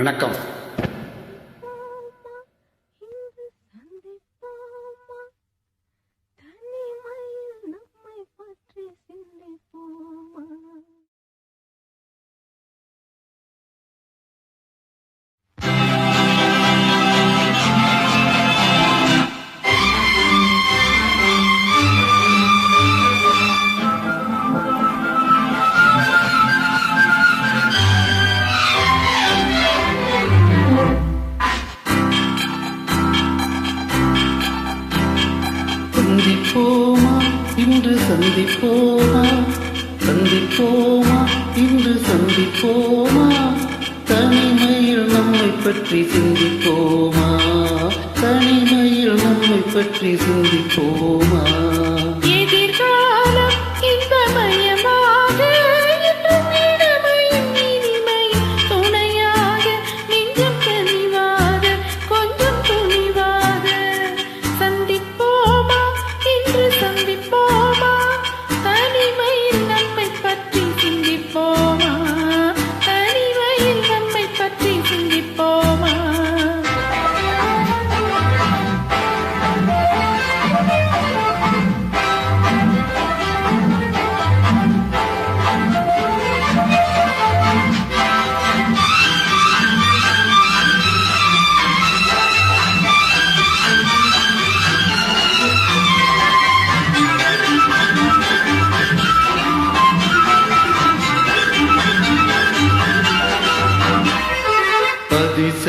வணக்கம். இன்று சந்திப்போமா? சந்திப்போமா? இன்று சந்திப்போமா? தனிமையில் நம்மை பற்றி சிந்திப்போமா? தனிமையில் நம்மை பற்றி சிந்திப்போமா?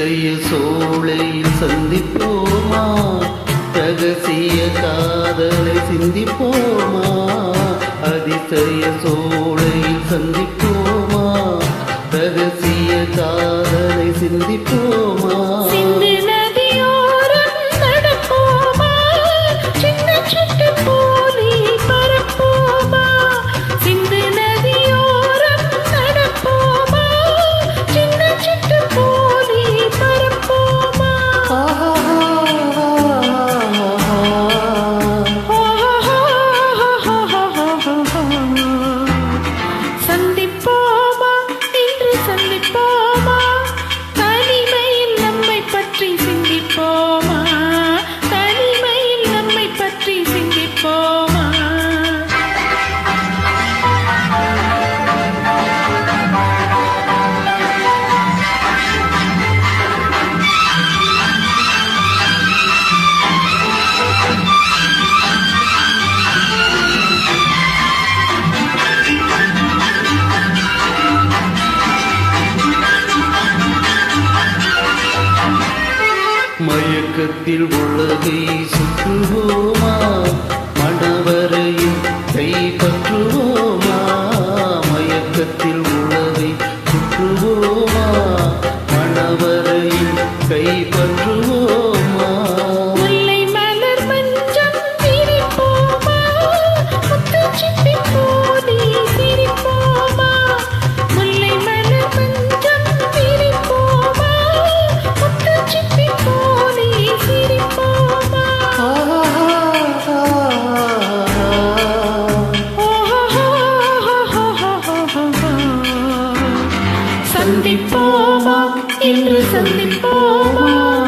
இசையில் சோலையில் சந்திப்போமா? ரகசிய காதலை சிந்திப்போமா? அதிசய சோ வேகத்தில் உலகை சுற்றுவோமா? சந்திப்போமா? இன்று சந்திப்போமா?